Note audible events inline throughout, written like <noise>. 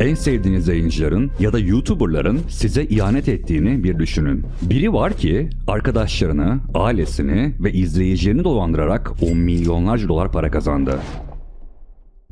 En sevdiğiniz yayıncıların ya da YouTuber'ların size ihanet ettiğini bir düşünün. Biri var ki arkadaşlarını, ailesini ve izleyicilerini dolandırarak on milyonlarca dolar para kazandı.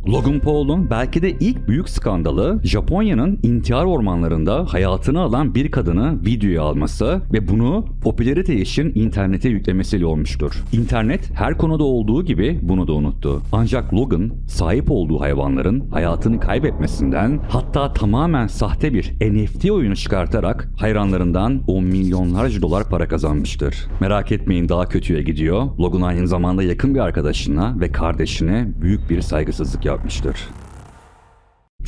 Logan Paul'un belki de ilk büyük skandalı Japonya'nın intihar ormanlarında hayatını alan bir kadını videoya alması ve bunu popülarite için internete yüklemesiyle olmuştur. İnternet her konuda olduğu gibi bunu da unuttu. Ancak Logan sahip olduğu hayvanların hayatını kaybetmesinden hatta tamamen sahte bir NFT oyunu çıkartarak hayranlarından 10 milyonlarca dolar para kazanmıştır. Merak etmeyin daha kötüye gidiyor. Logan aynı zamanda yakın bir arkadaşına ve kardeşine büyük bir saygısızlık yapmıştır yapmışlar.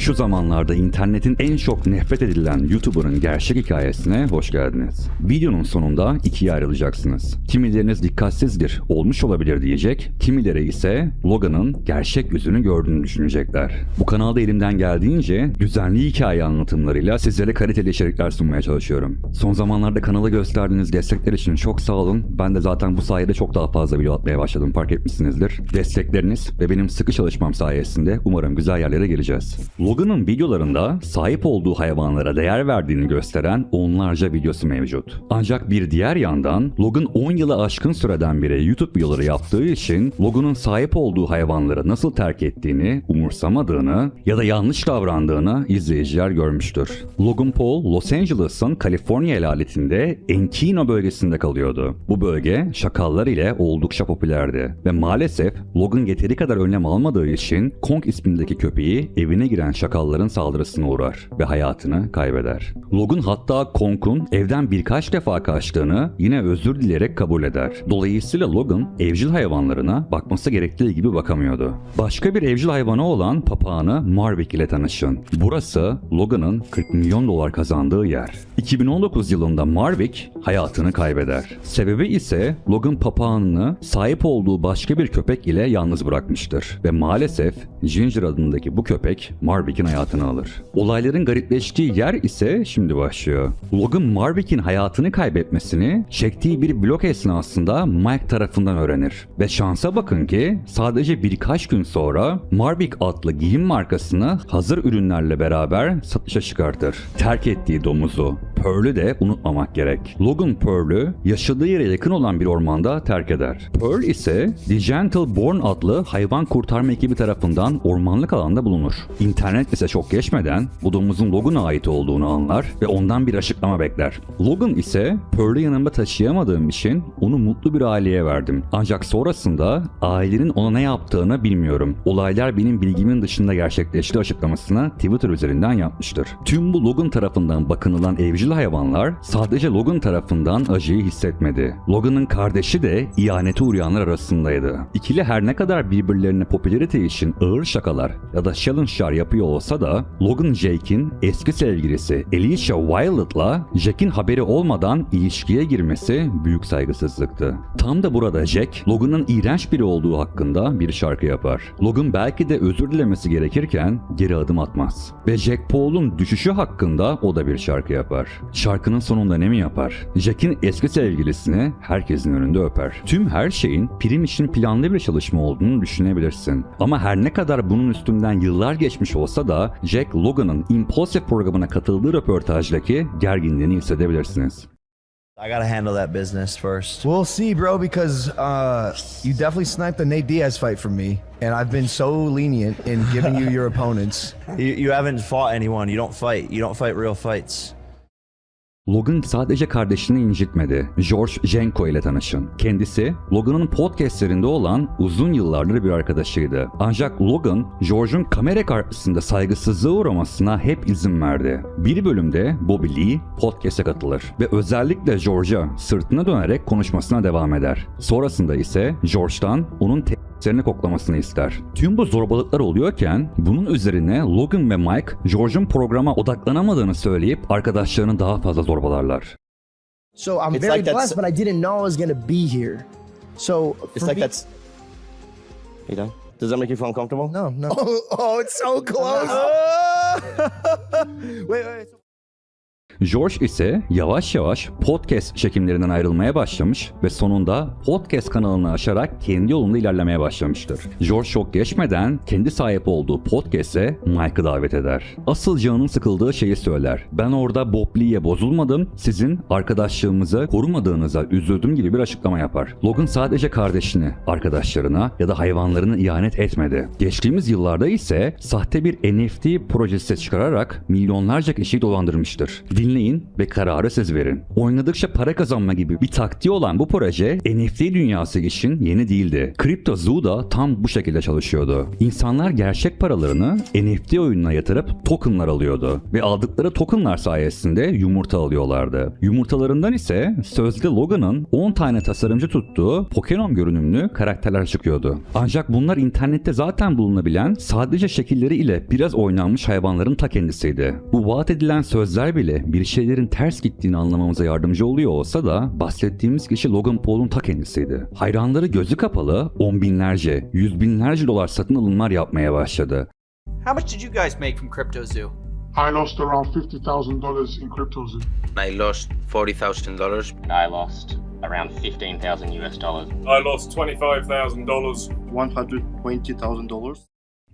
Şu zamanlarda internetin en çok nefret edilen YouTuber'ın gerçek hikayesine hoş geldiniz. Videonun sonunda ikiye ayrılacaksınız. Kimileriniz dikkatsizdir, olmuş olabilir diyecek, kimileri ise Logan'ın gerçek yüzünü gördüğünü düşünecekler. Bu kanalda elimden geldiğince düzenli hikaye anlatımlarıyla sizlere kaliteli içerikler sunmaya çalışıyorum. Son zamanlarda kanala gösterdiğiniz destekler için çok sağ olun. Ben de zaten bu sayede çok daha fazla video atmaya başladım fark etmişsinizdir. Destekleriniz ve benim sıkı çalışmam sayesinde umarım güzel yerlere geleceğiz. Logan'ın videolarında sahip olduğu hayvanlara değer verdiğini gösteren onlarca videosu mevcut. Ancak bir diğer yandan Logan 10 yılı aşkın süreden beri YouTube videoları yaptığı için Logan'ın sahip olduğu hayvanları nasıl terk ettiğini, umursamadığını ya da yanlış davrandığını izleyiciler görmüştür. Logan Paul, Los Angeles'ın Kaliforniya eyaletinde Encino bölgesinde kalıyordu. Bu bölge şakallar ile oldukça popülerdi ve maalesef Logan yeteri kadar önlem almadığı için Kong ismindeki köpeği evine giren şakalların saldırısına uğrar ve hayatını kaybeder. Logan hatta Kong'un evden birkaç defa kaçtığını yine özür dileyerek kabul eder. Dolayısıyla Logan evcil hayvanlarına bakması gerektiği gibi bakamıyordu. Başka bir evcil hayvanı olan papağanı Marvick ile tanışın. Burası Logan'ın 40 milyon dolar kazandığı yer. 2019 yılında Marvick hayatını kaybeder. Sebebi ise Logan papağanını sahip olduğu başka bir köpek ile yalnız bırakmıştır. Ve maalesef Ginger adındaki bu köpek Marvick'in hayatını alır. Olayların garipleştiği yer ise şimdi başlıyor. Logan Marvick'in hayatını kaybetmesini çektiği bir blok esnasında Mike tarafından öğrenir. Ve şansa bakın ki sadece birkaç gün sonra Marvick adlı giyim markasını hazır ürünlerle beraber satışa çıkartır. Terk ettiği domuzu, Pearl'ü de unutmamak gerek. Logan Pearl'ü yaşadığı yere yakın olan bir ormanda terk eder. Pearl ise The Gentle Born adlı hayvan kurtarma ekibi tarafından ormanlık alanda bulunur. İnternet ise çok geçmeden bu domuzun Logan'a ait olduğunu anlar ve ondan bir açıklama bekler. Logan ise Pearl'ü yanımda taşıyamadığım için onu mutlu bir aileye verdim. Ancak sonrasında ailenin ona ne yaptığını bilmiyorum. Olaylar benim bilgimin dışında gerçekleşti açıklamasını Twitter üzerinden yapmıştır. Tüm bu Logan tarafından bakınılan evcil hayvanlar sadece Logan tarafından acıyı hissetmedi. Logan'ın kardeşi de ihanete uğrayanlar arasındaydı. İkili her ne kadar birbirlerine popülarite için ağır şakalar ya da challenge'lar yapıyor olsa da Logan Jake'in eski sevgilisi Alicia Violet'la Jack'in haberi olmadan ilişkiye girmesi büyük saygısızlıktı. Tam da burada Jack, Logan'ın iğrenç biri olduğu hakkında bir şarkı yapar. Logan belki de özür dilemesi gerekirken geri adım atmaz. Ve Jack Paul'un düşüşü hakkında o da bir şarkı yapar. Şarkının sonunda ne mi yapar? Jack'in eski sevgilisini herkesin önünde öper. Tüm her şeyin prim için planlı bir çalışma olduğunu düşünebilirsin. Ama her ne kadar bunun üstünden yıllar geçmiş olsa da Jack Logan'ın Impulsive programına katıldığı röportajdaki gerginliğini hissedebilirsiniz. I gotta handle that business first. We'll see, bro, because uh, you definitely sniped the Nate Diaz fight from me, and I've been so lenient in giving you your <laughs> opponents. You, you haven't fought anyone. You don't fight. You don't fight real fights. Logan sadece kardeşini incitmedi. George Jenko ile tanışın. Kendisi Logan'ın podcastlerinde olan uzun yıllardır bir arkadaşıydı. Ancak Logan, George'un kamera karşısında saygısızlığa uğramasına hep izin verdi. Bir bölümde Bobby Lee podcast'e katılır ve özellikle George'a sırtına dönerek konuşmasına devam eder. Sonrasında ise George'dan onun tesislerini koklamasını ister. Tüm bu zorbalıklar oluyorken bunun üzerine Logan ve Mike George'un programa odaklanamadığını söyleyip arkadaşlarını daha fazla zorbalarlar. So I'm It's very like blessed, but I didn't know I was gonna be here. So It's for like me- that's. You done? Does that make you feel uncomfortable? No, no. Oh, <laughs> oh, it's so <laughs> close. <laughs> wait, wait. George ise yavaş yavaş podcast çekimlerinden ayrılmaya başlamış ve sonunda podcast kanalını aşarak kendi yolunda ilerlemeye başlamıştır. George çok geçmeden kendi sahip olduğu podcast'e Mike'ı davet eder. Asıl canının sıkıldığı şeyi söyler. Ben orada Bob Lee'ye bozulmadım, sizin arkadaşlığımızı korumadığınıza üzüldüm gibi bir açıklama yapar. Logan sadece kardeşini, arkadaşlarına ya da hayvanlarına ihanet etmedi. Geçtiğimiz yıllarda ise sahte bir NFT projesi çıkararak milyonlarca kişiyi dolandırmıştır. Dinleyin ve kararı siz verin. Oynadıkça para kazanma gibi bir taktiği olan bu proje NFT dünyası için yeni değildi. Crypto Zoo da tam bu şekilde çalışıyordu. İnsanlar gerçek paralarını NFT oyununa yatırıp tokenlar alıyordu ve aldıkları tokenlar sayesinde yumurta alıyorlardı. Yumurtalarından ise sözde Logan'ın 10 tane tasarımcı tuttuğu Pokemon görünümlü karakterler çıkıyordu. Ancak bunlar internette zaten bulunabilen sadece şekilleri ile biraz oynanmış hayvanların ta kendisiydi. Bu vaat edilen sözler bile bir şeylerin ters gittiğini anlamamıza yardımcı oluyor olsa da bahsettiğimiz kişi Logan Paul'un ta kendisiydi. Hayranları gözü kapalı on binlerce, yüz binlerce dolar satın alımlar yapmaya başladı. How much did you guys make from Crypto Zoo? I lost around fifty thousand dollars in crypto zoo. I lost forty thousand dollars. I lost around 15,000 US dollars. I lost $25,000. $120,000.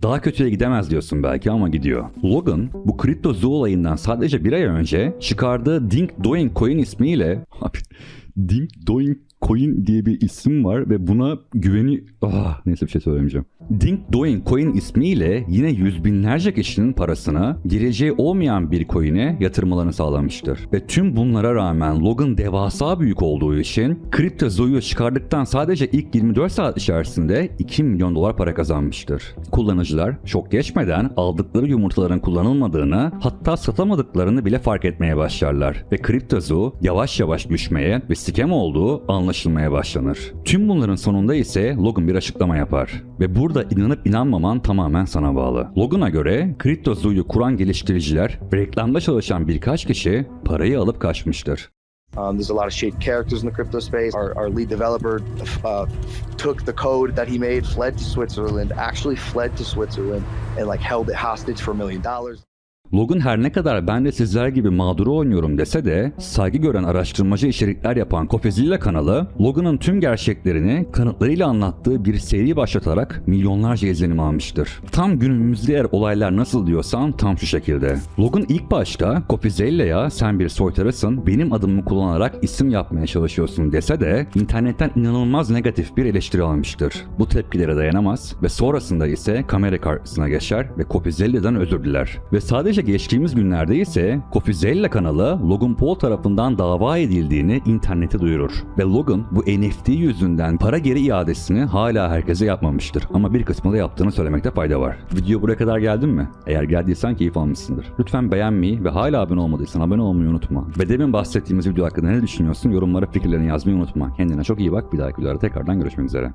Daha kötüye gidemez diyorsun belki ama gidiyor. Logan bu kripto zoo olayından sadece bir ay önce çıkardığı Dink Doing Coin ismiyle <laughs> Dink Doing Coin diye bir isim var ve buna güveni ah neyse bir şey söylemeyeceğim. Dink Doing Coin ismiyle yine yüz binlerce kişinin parasını geleceği olmayan bir coin'e yatırmalarını sağlamıştır. Ve tüm bunlara rağmen Logan devasa büyük olduğu için Crypto Zoo'yu çıkardıktan sadece ilk 24 saat içerisinde 2 milyon dolar para kazanmıştır. Kullanıcılar çok geçmeden aldıkları yumurtaların kullanılmadığını hatta satamadıklarını bile fark etmeye başlarlar. Ve Crypto Zoo yavaş yavaş düşmeye ve scam olduğu anlaşılmaya başlanır. Tüm bunların sonunda ise Logan bir açıklama yapar. Ve burada inanıp inanmaman tamamen sana bağlı. Logan'a göre Crypto Zoo'yu kuran geliştiriciler ve reklamda çalışan birkaç kişi parayı alıp kaçmıştır. Um, there's a lot of shady characters in the crypto space. Our, our lead developer uh, took the code that he made, fled to Switzerland, actually fled to Switzerland, and like held it hostage for a million dollars. Logan her ne kadar ben de sizler gibi mağduru oynuyorum dese de saygı gören araştırmacı içerikler yapan Kofezilla kanalı Logan'ın tüm gerçeklerini kanıtlarıyla anlattığı bir seri başlatarak milyonlarca izlenim almıştır. Tam günümüzde eğer olaylar nasıl diyorsan tam şu şekilde. Logan ilk başta Kofezilla'ya sen bir soytarısın benim adımı kullanarak isim yapmaya çalışıyorsun dese de internetten inanılmaz negatif bir eleştiri almıştır. Bu tepkilere dayanamaz ve sonrasında ise kamera karşısına geçer ve Kofezilla'dan özür diler. Ve sadece geçtiğimiz günlerde ise Kofizella kanalı Logan Paul tarafından dava edildiğini internete duyurur. Ve Logan bu NFT yüzünden para geri iadesini hala herkese yapmamıştır. Ama bir kısmı da yaptığını söylemekte fayda var. Video buraya kadar geldin mi? Eğer geldiysen keyif almışsındır. Lütfen beğenmeyi ve hala abone olmadıysan abone olmayı unutma. Ve demin bahsettiğimiz video hakkında ne düşünüyorsun? Yorumlara fikirlerini yazmayı unutma. Kendine çok iyi bak. Bir dahaki videoda tekrardan görüşmek üzere.